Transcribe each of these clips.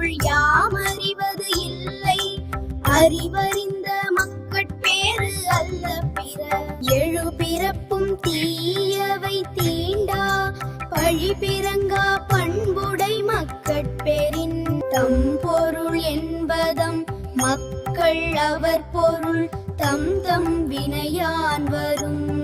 பொருள் யாம் அறிவது இல்லை. அறிவறிந்த மக்கட்பேறு அல்ல பிற. எழு பிறப்பும் தீயவை தீண்டா. பழி பிறங்கா பண்புடை மக்கட்பேரின் தம் பொருள் என்பதம் மக்கள் அவர் பொருள். தம் தம் வினையான் வரும்.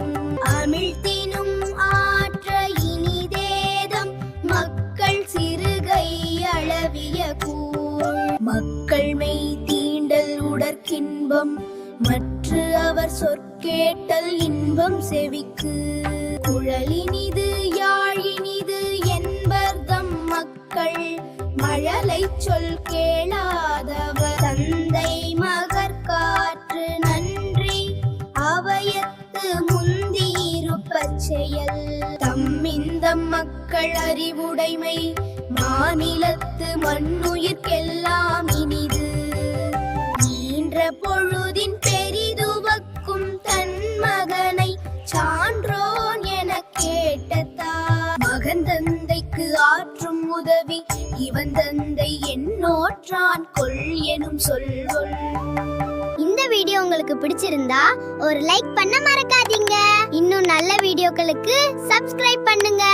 மக்கள் மெய் தீண்டல் உடற்கின்பம் மற்ற அவர் சொற்கேட்டல் இன்பம் செவிக்கு. குழலினிது யாழினிது என்பர்தம் மக்கள் மழலை சொல் கேளாதவர். தந்தை மகர் காற்று நன்றி அவையத்து முந்தியிருப்பச் செயல். தம்மிந்த மக்கள் அறிவுடைமை மாநிலத்து மண்ணுயிர்க்கெல்லாம் இனிது. ஈன்ற பொழுதின் பெரிதுவக்கும் தன் மகனை சான்றோன் என கேட்டதார் மகன் தந்தைக்கு ஆற்றும் உதவி இவன் தந்தை என்னோற்றான் கொள் எனும் சொல்வொல் இந்த வீடியோ உங்களுக்கு பிடிச்சிருந்தா ஒரு லைக் பண்ண மறக்காதீங்க. இன்னும் நல்ல வீடியோக்களுக்கு சப்ஸ்கிரைப் பண்ணுங்க.